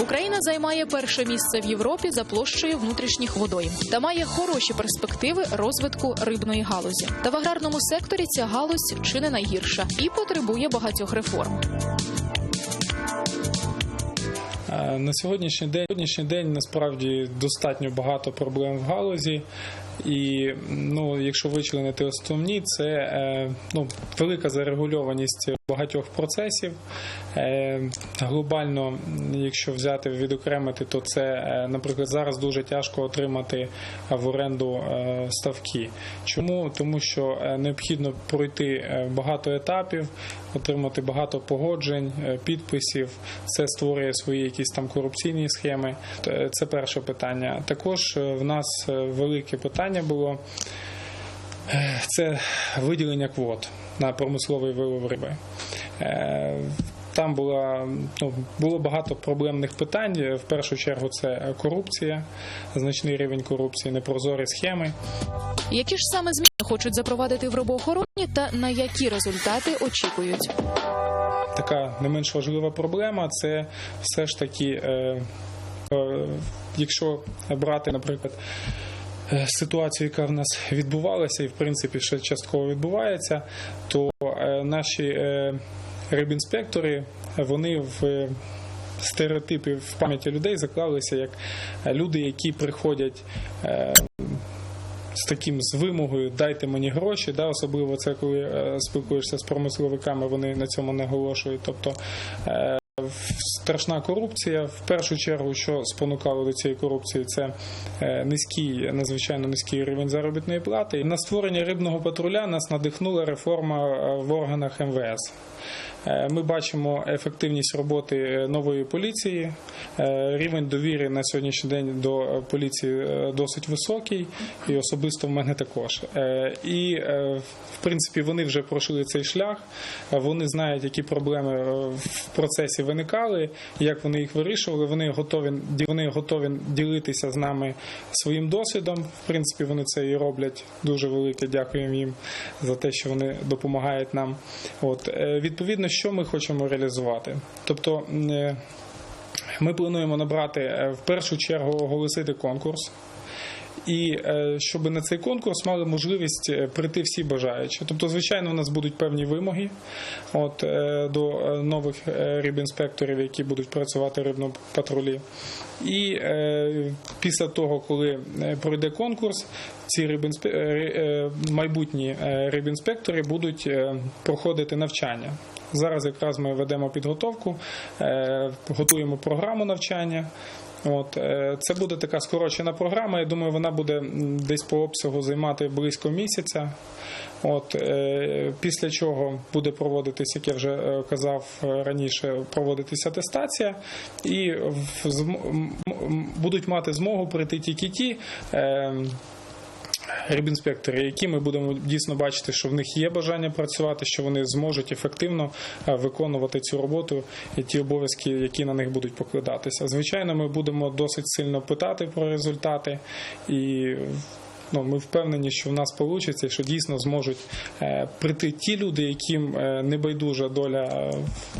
Україна займає перше місце в Європі за площею внутрішніх водойм та має хороші перспективи розвитку рибної галузі. Та в аграрному секторі ця галузь чи не найгірша і потребує багатьох реформ. Е, На сьогоднішній день, сьогоднішній день насправді достатньо багато проблем в галузі. І ну, якщо вичленити основні, це е, ну, велика зарегульованість багатьох процесів. Е, глобально, якщо взяти відокремити, то це, е, наприклад, зараз дуже тяжко отримати в оренду е, ставки. Чому? Тому що необхідно пройти багато етапів, отримати багато погоджень, підписів. Це створює свої якісь там корупційні схеми. Це перше питання. Також в нас велике питання було. Це виділення квот на промисловий вилов риби. Е, Там була, ну, було багато проблемних питань. В першу чергу це корупція, значний рівень корупції, непрозорі схеми. Які ж саме зміни хочуть запровадити в рибоохороні та на які результати очікують? Така не менш важлива проблема це все ж таки, е, е, якщо брати, наприклад, е, ситуацію, яка в нас відбувалася, і в принципі ще частково відбувається, то е, наші е, рибінспектори вони в стереотипи в пам'яті людей заклалися як люди, які приходять. е, з таким з вимогою дайте мені гроші, да, особливо це коли е, спілкуєшся з промисловиками, вони на цьому наголошують. Тобто е, страшна корупція. В першу чергу, що спонукало до цієї корупції, це е, низький, надзвичайно низький рівень заробітної плати. На створення рибного патруля нас надихнула реформа е, в органах МВС. Е, Ми бачимо ефективність роботи е, нової поліції. Е, Рівень довіри на сьогоднішній день до поліції досить високий, і особисто в мене також. І в принципі вони вже пройшли цей шлях. Вони знають, які проблеми в процесі виникали, як вони їх вирішували. Вони готові вони готові ділитися з нами своїм досвідом. В принципі, вони це і роблять дуже велике. Дякуємо їм за те, що вони допомагають нам. От відповідно, що ми хочемо реалізувати. Тобто е, ми плануємо набрати е, в першу чергу оголосити конкурс. І е, щоб на цей конкурс мали можливість е, прийти всі бажаючі. Тобто, звичайно, у нас будуть певні вимоги от, е, до нових рибінспекторів, які будуть працювати в патрулі. І е, після того, коли пройде конкурс, ці рибінспе... майбутні рибінспектори будуть проходити навчання. Зараз якраз ми ведемо підготовку, е, готуємо програму навчання. От е, це буде така скорочена програма. Я думаю, вона буде десь по обсягу займати близько місяця. От е, після чого буде проводитися, як я вже е, казав раніше, проводитися атестація, і в будуть мати змогу прийти тільки ті. Рибінспектори, які ми будемо дійсно бачити, що в них є бажання працювати, що вони зможуть ефективно е, виконувати цю роботу і ті обов'язки, які на них будуть покладатися. Звичайно, ми будемо досить сильно питати про результати і. Ну, ми впевнені, що в нас вийде, що дійсно зможуть е, прийти ті люди, яким е, не доля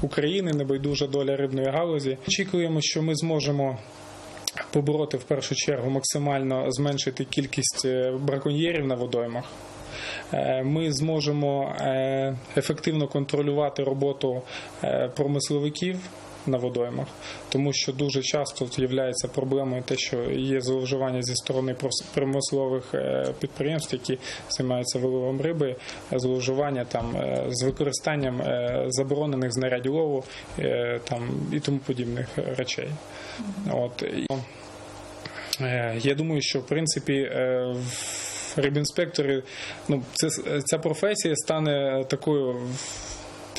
України, не байдужа доля рибної галузі. Очікуємо, що ми зможемо побороти в першу чергу максимально зменшити кількість е, браконьєрів на водоймах. Е, Ми зможемо е, ефективно контролювати роботу промисловиків на водоймах, тому що дуже часто є проблемою те, що є зловживання зі сторони промислових е, підприємств, які займаються виловом риби, зловживання там е, з використанням е, заборонених знарядь лову там і тому подібних речей. От я думаю, що в принципі. Рибінспектори, ну це ця професія стане такою,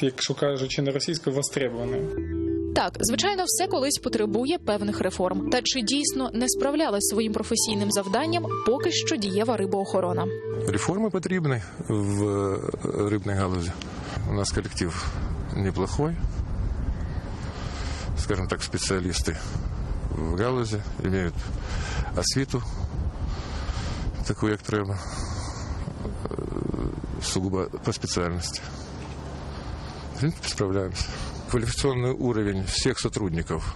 якщо кажучи не російською, востребованою. Так, звичайно, все колись потребує певних реформ. Та чи дійсно не справлялась своїм професійним завданням поки що дієва рибоохорона? Реформи потрібні в е, рибній галузі. У нас колектив неплохой. Скажем так, специалисты в галузі имеют освіту, таку, як треба, е, сугубо по спеціальності. В принципі, справляємося. Квалификационный уровень всех сотрудников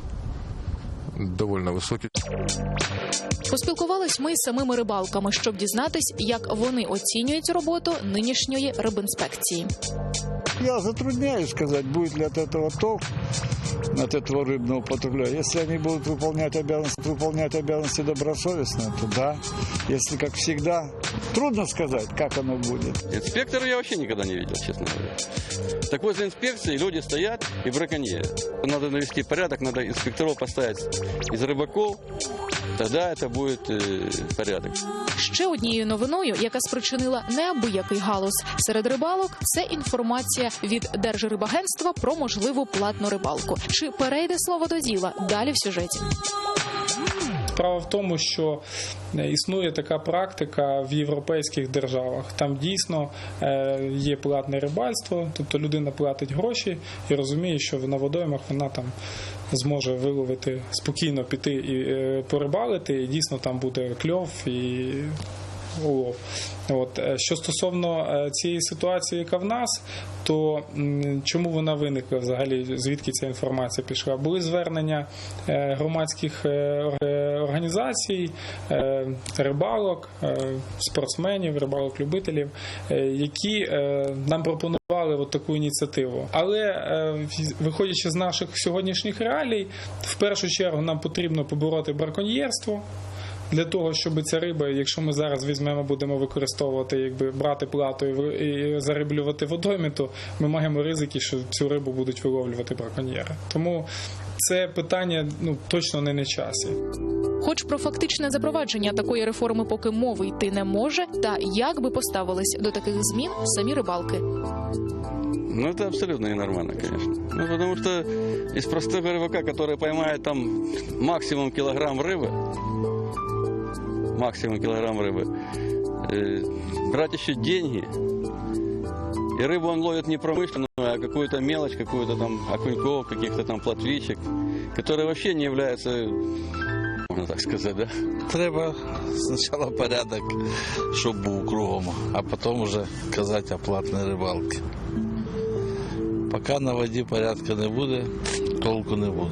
довольно високі. Поспілкувались ми з самими рибалками, щоб дізнатись, як вони оцінюють роботу нинішньої рибінспекції. Я затрудняюсь сказать, будет ли от этого толк, от этого рыбного патруля. Если они будут выполнять обязанности, выполнять обязанности добросовестно, то да. Если, как всегда, трудно сказать, как оно будет. Инспектора я вообще никогда не видел, честно говоря. Так возле инспекции люди стоят и браконьерят. Надо навести порядок, надо инспекторов поставить из рыбаков, тогда это будет э, порядок. Ще однією новиною, яка спричинила неабиякий галус серед рибалок, це інформація від Держрибагентства про можливу платну рибалку. Чи перейде слово до діла? Далі в сюжеті. Справа в тому, що е, існує така практика в європейських державах. Там дійсно е, є платне рибальство, тобто людина платить гроші і розуміє, що на водоймах вона там зможе виловити спокійно піти і е, порибалити, і дійсно там буде кльов і улов. От е, що стосовно е, цієї ситуації, яка в нас, то чому вона виникла взагалі? Звідки ця інформація пішла? Були звернення громадських ор- організацій, рибалок, спортсменів, рибалок-любителів, які нам пропонували от таку ініціативу. Але е, виходячи з наших сьогоднішніх реалій, в першу чергу нам потрібно побороти браконьєрство. Для того, щоб ця риба, якщо ми зараз візьмемо, будемо використовувати, якби брати плату і зариблювати водойми, то ми маємо ризики, що цю рибу будуть виловлювати браконьєри. Тому це питання ну точно не на часі. Хоч про фактичне запровадження такої реформи поки мови йти не може, та як би поставились до таких змін самі рибалки. Ну, это абсолютно ненормально, конечно. Ну, потому что из простого рыбака, который поймает там максимум килограмм рыбы, максимум килограмм рыбы, э, брать еще деньги, и рыбу он ловит не промышленную, а какую-то мелочь, какую-то там окуньков, каких-то там плотвичек, которые вообще не являются, можно так сказати. да, Треба спочатку порядок, щоб був кругом, а потім вже казати о рибалці. Поки на воді порядку не буде, толку не буде.